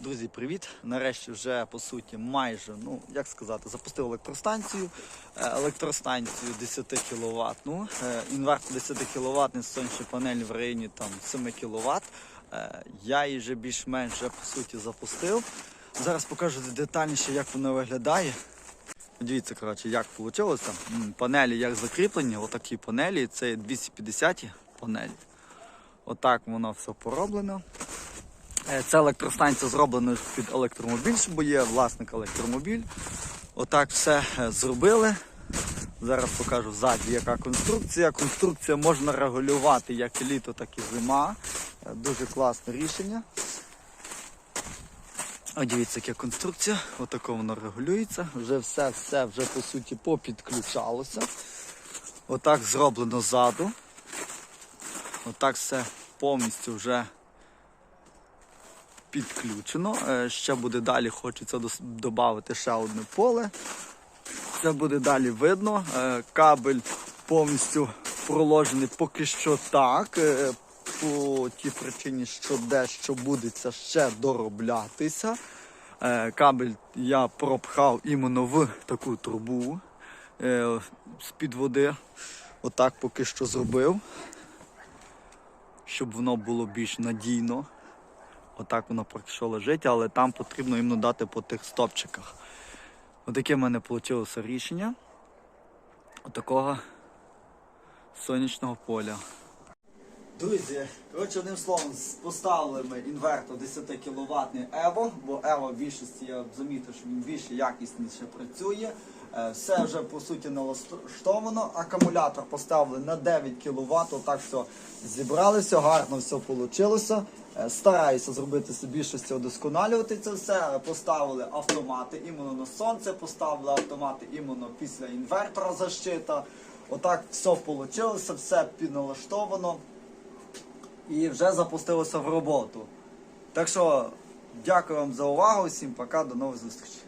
Друзі, привіт! Нарешті вже по суті майже, ну як сказати, запустив електростанцію. Е, Електростанцію 10 кВт. Ну, е, інвертор 10 кВт, сонячні панелі в районі там 7 кВт. Я її вже більш-менш вже по суті запустив. Зараз покажу детальніше, як воно виглядає. Дивіться, коротше, як вийшло. Панелі як закріплені, отакі панелі, це 250 панелі. Отак воно все пороблено. Е, Ця електростанція зроблена під електромобіль, бо є власник електромобіль. Отак все е, зробили. Зараз покажу ззаді, яка конструкція. Конструкція можна регулювати як і літо, так і зима. Е, Дуже класне рішення. О, дивіться, яка конструкція. Отако воно регулюється. Вже все, все вже по суті попідключалося. Отак зроблено ззаду. Отак все повністю вже підключено. Е, Ще буде далі, хочеться додати ще одне поле. Це буде далі видно. Е, Кабель повністю проложений поки що так. е, По тій причині, що дещо буде ще дороблятися. Кабель я пропхав іменно в таку трубу з-під води. Отак поки що зробив, щоб воно було більш надійно. Отак воно поки що лежить, але там потрібно їм дати по тих стопчиках. Отаке в мене вийшло рішення отакого сонячного поля. Друзі, коротше, одним словом, поставили ми інвертор 10 кВт Evo, бо Evo в більшості я замітив, що він більш якісніше працює. Е, Все вже по суті налаштовано. Акумулятор поставили на 9 кВт. Отак все зібрали, гарно все вийшло. Стараюся зробити собі більшості удосконалювати це все. Е, Поставили автомати іменно на сонце, поставили автомати іменно після інвертора защита. Отак все вийшло, все підналаштовано і вже запустилося в роботу. Так що дякую вам за увагу, всім пока, до нових зустрічей.